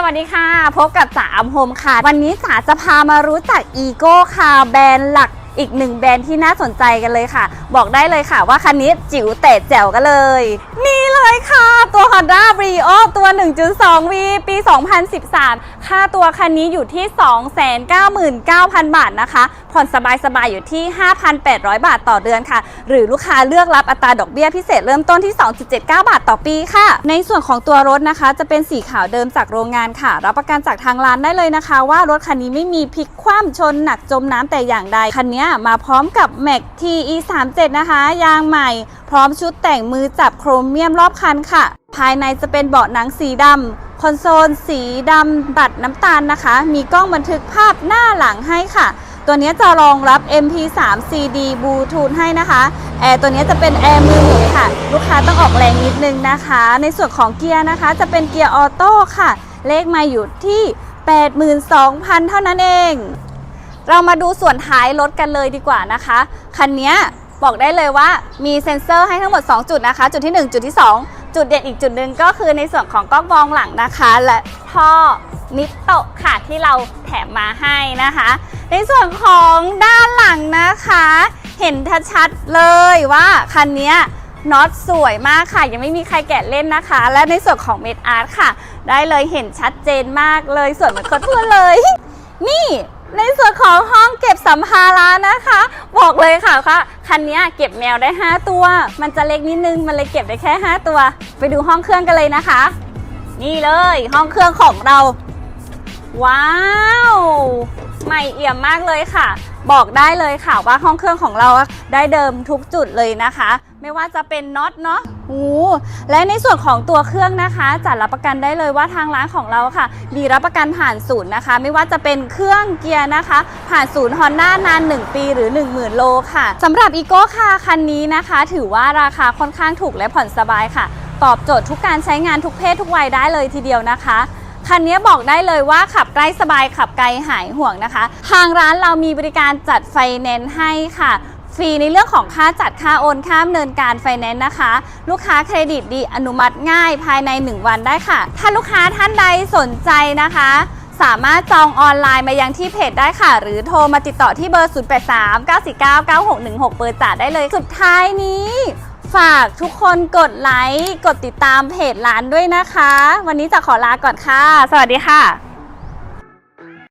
สวัสดีค่ะ พบกับจ๋าอัมโฮมค่ะ วันนี้จ๋าจะพามารู้จักอีโก้ค่ะแบรนด์หลักอีกหนึ่งแบรนด์ที่น่าสนใจกันเลยค่ะ บอกได้เลยค่ะว่าคันนี้จิ๋วแต่แจ๋วกันเลย นี่เลยค่ะ ตัว Honda Brio ตัว 1.2V ปี 2013 ค่าตัวคันนี้อยู่ที่ 299,000 บาทนะคะผ่อนสบายๆอยู่ที่ 5,800 บาทต่อเดือนค่ะ หรือลูกค้าเลือกรับอัตราดอกเบี้ยพิเศษเริ่มต้นที่ 2.79 บาทต่อปีค่ะ ในส่วนของตัวรถนะคะ จะเป็นสีขาวเดิมจากโรงงานค่ะ รับประกันจากทางร้านได้เลยนะคะ ว่ารถคันนี้ไม่มีพลิกคว่ำชนหนักจมน้ำแต่อย่างใด คันนี้มาพร้อมกับ Mac TE 3 7นะคะ ยางใหม่ พร้อมชุดแต่งมือจับโครเมียมรอบคันค่ะ ภายในจะเป็นเบาะหนังสีดำคอนโซลสีดำบัดน้ำตาลนะคะ มีกล้องบันทึกภาพหน้าหลังให้ค่ะ ตัวนี้จะรองรับ MP3 CD Bluetooth ให้นะคะแอร์ตัวนี้จะเป็นแอร์มือหมุนค่ะ ลูกค้าต้องออกแรงนิดนึงนะคะ ในส่วนของเกียร์นะคะ จะเป็นเกียร์ออโต้ค่ะ เลขมาอยู่ที่ 82,000 เท่านั้นเอง เรามาดูส่วนท้ายรถกันเลยดีกว่านะคะ คันนี้บอกได้เลยว่ามีเซ็นเซอร์ให้ทั้งหมด 2 จุดนะคะ จุดที่ 1 จุดที่ 2 จุดเด่นอีกจุดหนึ่งก็คือในส่วนของกล้องมองหลังนะคะ และท่อนิตโตะค่ะที่เราแถมมาให้นะคะ ในส่วนของด้านหลังนะคะ เห็นชัดๆเลยว่าคันนี้น็อตสวยมากค่ะ ยังไม่มีใครแกะเล่นนะคะ และในส่วนของเมดอาร์ตค่ะ ได้เลยเห็นชัดเจนมากเลยส่วนเหมือนคนทั่วเลย นี่ในส่วนของห้องเก็บสัมภาระนะคะ บอกเลยค่ะว่าคันนี้เก็บแมวได้ 5 ตัว มันจะเล็กนิดนึงมันเลยเก็บได้แค่ 5 ตัว ไปดูห้องเครื่องกันเลยนะคะ นี่เลยห้องเครื่องของเรา ว้าว ใหม่เอี่ยมมากเลยค่ะ บอกได้เลยค่ะว่าห้องเครื่องของเราได้เดิมทุกจุดเลยนะคะ ไม่ว่าจะเป็นน็อตเนาะหูและในส่วนของตัวเครื่องนะคะจัดรับประกันได้เลยว่าทางร้านของเราค่ะ มีรับประกันผ่านศูนย์นะคะ ไม่ว่าจะเป็นเครื่องเกียร์นะคะ ผ่านศูนย์ฮอนด้านาน 1 ปีหรือ 10,000 โลค่ะสำหรับอีโก้คาคันนี้นะคะ ถือว่าราคาค่อนข้างถูกและผ่อนสบายค่ะ ตอบโจทย์ทุกการใช้งานทุกเพศทุกวัยได้เลยทีเดียวนะคะ คันนี้บอกได้เลยว่าขับใกล้สบายขับไกลหายห่วงนะคะ ทางร้านเรามีบริการจัดไฟแนนซ์ให้ค่ะฟรีในเรื่องของค่าจัดค่าโอนค่าดำเนินการไฟแนนซ์นะคะ ลูกค้าเครดิตดีอนุมัติง่ายภายใน 1 วันได้ค่ะ ถ้าลูกค้าท่านใดสนใจนะคะ สามารถจองออนไลน์มายังที่เพจได้ค่ะ หรือโทรมาติดต่อที่เบอร์ 0839499616 เบอร์จ่าได้เลย สุดท้ายนี้ ฝากทุกคนกดไลค์ กดติดตามเพจร้านด้วยนะคะ วันนี้จะขอลาก่อนค่ะ สวัสดีค่ะ